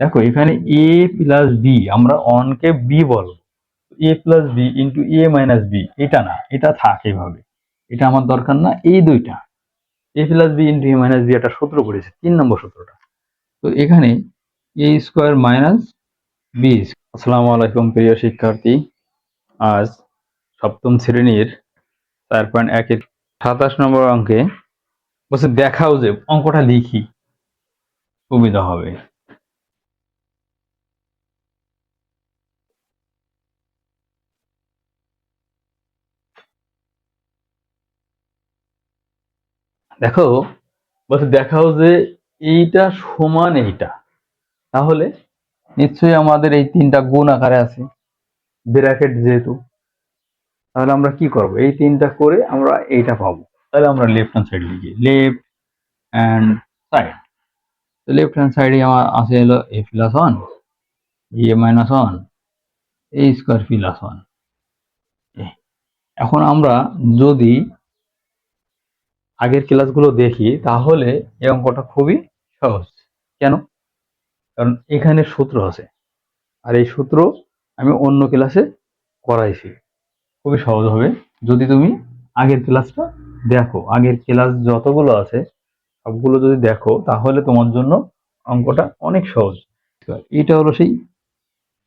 দেখো, এখানে এ plus B আমরা অনকে বি বলব। A plus B into A minus B এটা না, এটা থাক এভাবে। এটা আমার দরকার না, এই দুইটা। A plus B into A minus B একটা সূত্র পড়েছে, তিন নম্বর সূত্রটা। তো এখানে এ স্কোয়ার মাইনাস বি আসসালামু আলাইকুম, প্রিয় শিক্ষার্থী। আজ সপ্তম শ্রেণির চার পয়েন্ট একের সাতাশ নম্বর অঙ্কে বলছে, দেখাও যে অঙ্কটা লিখি, সুবিধা হবে। দেখো, বলছে, দেখাও যে এইটা সমান এইটা। তাহলে নিশ্চয়ই আমাদের এই তিনটা গুণ আকারে আছে, ব্র্যাকেট যেহেতু। তাহলে আমরা কি করব? এই তিনটা করে আমরা এইটা পাবো। তাহলে আমরা লেফট হ্যান্ড সাইড লিখি। লেফট হ্যান্ড সাইড তো লেফট হ্যান্ড সাইডে আমার আছে হলো A plus one A minus one A square plus one এখন আমরা যদি আগের ক্লাসগুলো দেখি, তাহলে এই অঙ্কটা খুবই সহজ। কেন? কারণ এখানে সূত্র আছে। আর এই সূত্র আমি অন্য ক্লাসে করাইছি। খুবই সহজ হবে। যদি তুমি আগের ক্লাসটা দেখো, আগের ক্লাস যতগুলো আছে, সবগুলো যদি দেখো, তাহলে তোমার জন্য অঙ্কটা অনেক সহজ। এটা হলো সেই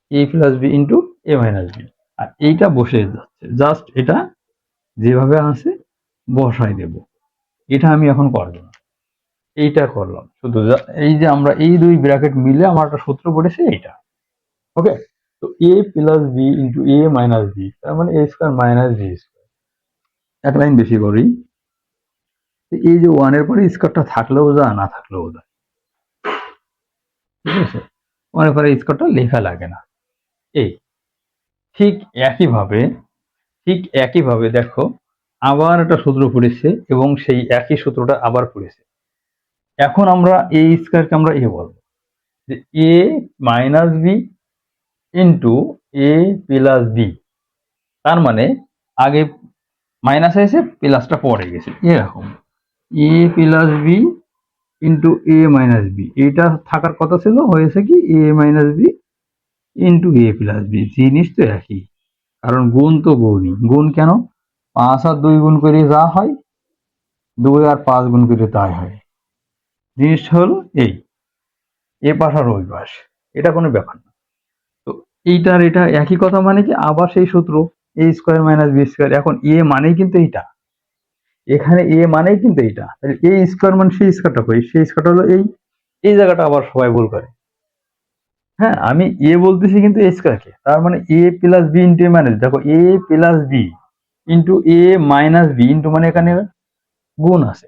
A plus B into A minus B আর এইটা বসে যাচ্ছে। জাস্ট এটা যেভাবে আছে বসাই দেব। এটা আমি এখন করব না এইটা করলাম। শুধু এই যে আমরা এই দুই ব্র্যাকেট মিলে আমার একটা সূত্র পড়েছে এইটা। ওকে তো A plus B into A minus B তার মানে A square minus B square এক লাইন বেশি করি। এই যে ওয়ানের পরে স্কোয়ারটা থাকলেও যা না থাকলেও যায়। ঠিক আছে? ওয়ানের পরে স্কোয়ারটা লেখা লাগে না। এই। ঠিক একইভাবে ঠিক একইভাবে দেখো আবার একটা সূত্র পড়েছে এবং সেই একই সূত্রটা আবার পড়েছে এখন আমরা এই স্কোয়ারকে আমরা এ বলব। যে A minus B into A plus B তার মানে আগে মাইনাস এসে প্লাসটা পরে গেছে। এরকম। A plus B into A minus B এটা থাকার কথা ছিল, হয়েছে কি A minus B into A plus B জিনিস তো একই। কারণ গুণ তো গুণই। গুণ কেন? পাঁচ আর দুই গুণ করে যা হয়, দুই আর পাঁচ গুণ করে তাই হয়। জিনিসটা হলো এই, এ পাশ আর ওই পাশ, এটা কোনো ব্যাপার না। তো এইটার এটা একই কথা মানে কি, আবার সেই সূত্র A square minus B square এখন এ মানেই কিন্তু এইটা। এখানে এ মানেই কিন্তু এইটা। এ স্কোয়ার মানে সেই স্কোয়ারটা কই? সেই স্কোয়ারটা হলো এই এই জায়গাটা আবার সবাই ভুল করে। হ্যাঁ আমি এ বলতেছি কিন্তু এ স্কোয়ারকে তার মানে A plus B into minus দেখো A plus B into A minus B into মানে এখানে গুণ আছে।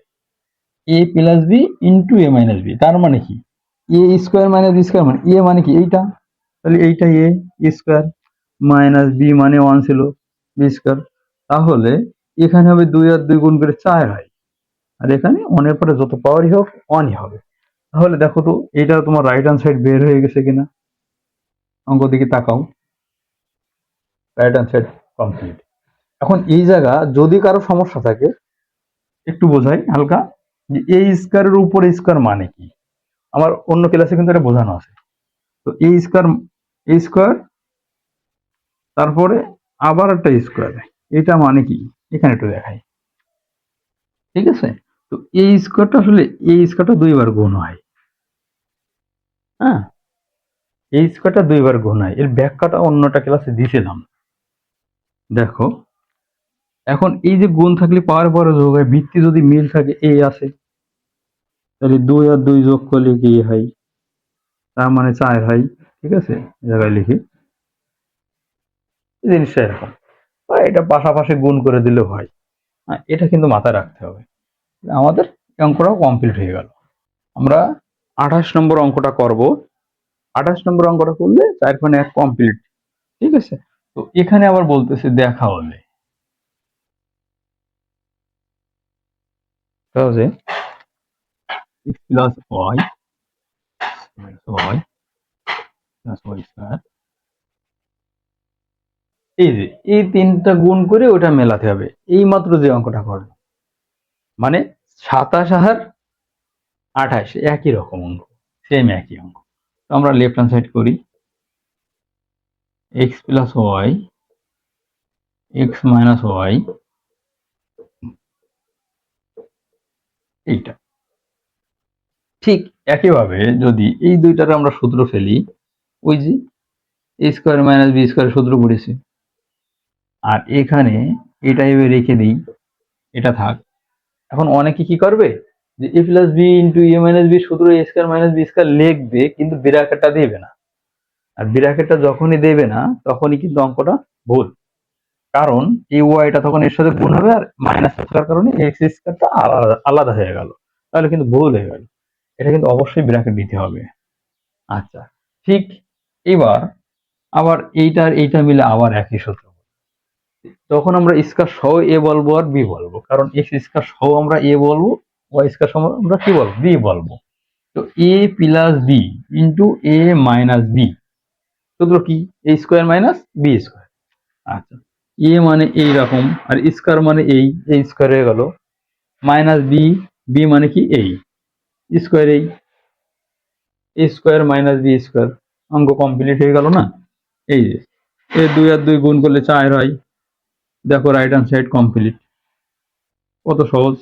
A plus B into A minus B তার মানে কি? A square minus B square মানে এ মানে কি? এইটা? তাহলে এইটা এ স্কোয়ার মাইনাস বি মানে ওয়ান ছিল বি স্কোয়ার তাহলে এখানে হবে দুই আর দুই গুণ করে চার হয়। আর এখানে অনের পরে যত পাওয়ারই হোক ওয়ানই হবে। তাহলে দেখো তো এটা তোমার রাইট হ্যান্ড সাইড বের হয়ে গেছে কিনা? অঙ্ক দিকে তাকাও। রাইট হ্যান্ড সাইড কমপ্লিট এখন এই জায়গা যদি কারও সমস্যা থাকে, একটু বোঝাই হালকা, যে এই স্কোয়ারের উপরে স্কোয়ার মানে কি? আমার অন্য ক্লাসে কিন্তু এটা বোঝানো আছে। তো এই স্কোয়ার এই স্কোয়ার তারপরে আবার একটা স্কোয়ার এটা মানে কি? এখানে একটু দেখাই। ঠিক আছে? তো এই স্কোয়ারটা আসলে, এই স্কোয়ারটা দুইবার গুণ হয়। হ্যাঁ? এই স্কোয়ারটা দুইবার গুণ হয়। এর ব্যাখ্যাটা অন্যটা ক্লাসে দিয়েছিলাম দেখো এখন এই যে গুণ থাকলে পাওয়ার পরে যোগ হয়, ভিত্তি যদি মিল থাকে, এ আছে। তাহলে দুই আর দুই যোগ করলে কি হয়? তার মানে চার হয়, ঠিক আছে? জায়গায় লিখি। জিনিসটা এরকম। এটা পাশাপাশি গুণ করে দিলেও হয়। এটা কিন্তু মাথায় রাখতে হবে। আমাদের অঙ্কটাও কমপ্লিট হয়ে গেল। আমরা আঠাশ নম্বর অঙ্কটা করব। আঠাশ নম্বর অঙ্কটা করলে চার এক কমপ্লিট ঠিক আছে? তো এখানে আবার বলতেছে দেখা হলে। তাহলে x plus y minus y plus y square এই যে, এই তিনটা গুণ করে ওটা মেলাতে হবে। এই মাত্র যে অঙ্কটা করবে মানে সাতাশ আর আঠাশ একই রকম অঙ্ক সেম একই অঙ্ক। তো আমরা লেফট হ্যান্ড সাইড করি। X plus Y X minus Y এইটা। ঠিক একইভাবে যদি এই দুইটার আমরা সূত্র ফেলি, ওই যে A square minus B square সূত্র পড়েছি। আর এখানে এটা এবার রেখে দিই, এটা থাক। এখন অনেকে কি করবে? যে A plus B into A minus B সূত্র A square minus B square লিখবে, কিন্তু বিরাকেটটা দেবে না। আর বিরাকেটটা যখনই দেবে না, তখনই কিন্তু অঙ্কটা ভুল। কারণ এই ওয়াইটা তখন এর সাথে গুণ হবে আর মাইনাস থাকার কারণে এক্স স্কোয়ারটা আলাদা আলাদা হয়ে গেল। তাহলে কিন্তু ভুল হয়ে গেল। এটা কিন্তু অবশ্যই বিরাকেট দিতে হবে। আচ্ছা ঠিক এবার আবার এইটার এইটা মিলে আবার একই সূত্র। তখন আমরা স্কোয়ার সহ এ বলব আর বি বলব। কারণ এক্স স্কোয়ার সহ আমরা এ বলব ওয়াই স্কোয়ার সহ আমরা কি বলব? বি বলব। তো A plus B into A minus B সূত্র কি? A square minus B square আচ্ছা। এ মানে এই রকম আর স্কোয়ার মানে এই এই স্কোয়ার হয়ে গেল। মাইনাস বি বি মানে কি এই। স্কোয়ার এই স্কোয়ার মাইনাস বি স্কোয়ার। অঙ্ক কমপ্লিট হয়ে গেল না? এই যে, এ দুই আর দুই গুণ করলে চার হয়। দেখো রাইট হ্যান্ড সাইড কমপ্লিট কত সহজ।